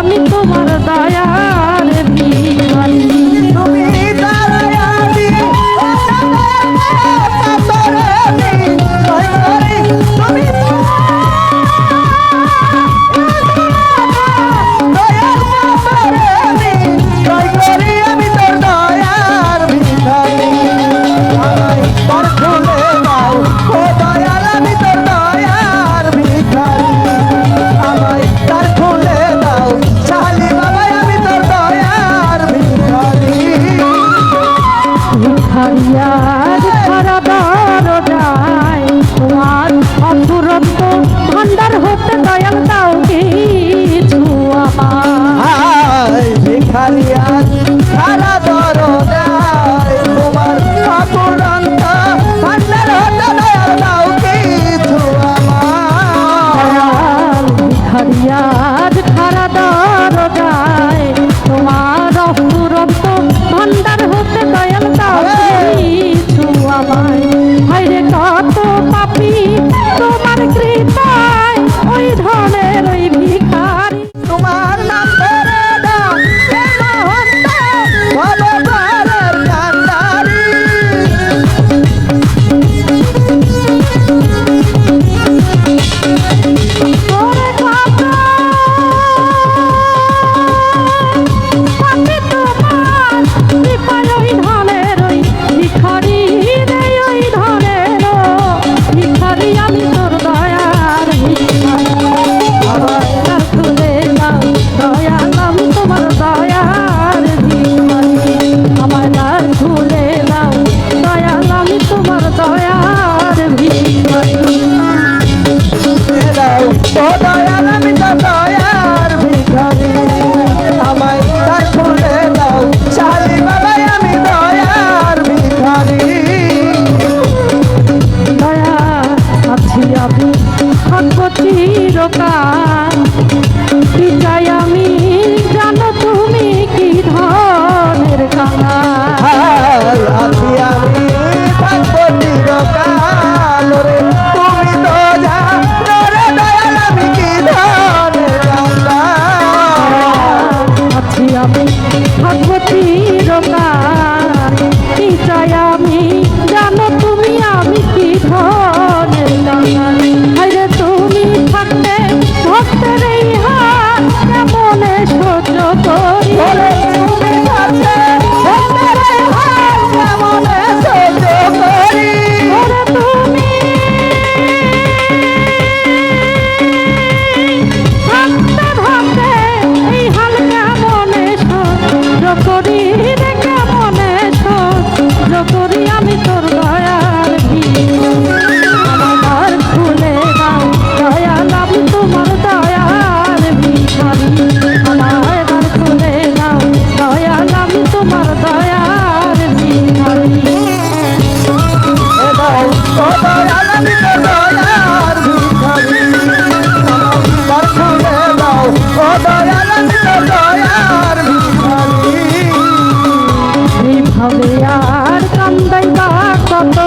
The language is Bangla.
আমি তোমার দয়ার ভি ஐயா আমি তোর দয়ার এইভাবে আর কান্দাই বা কত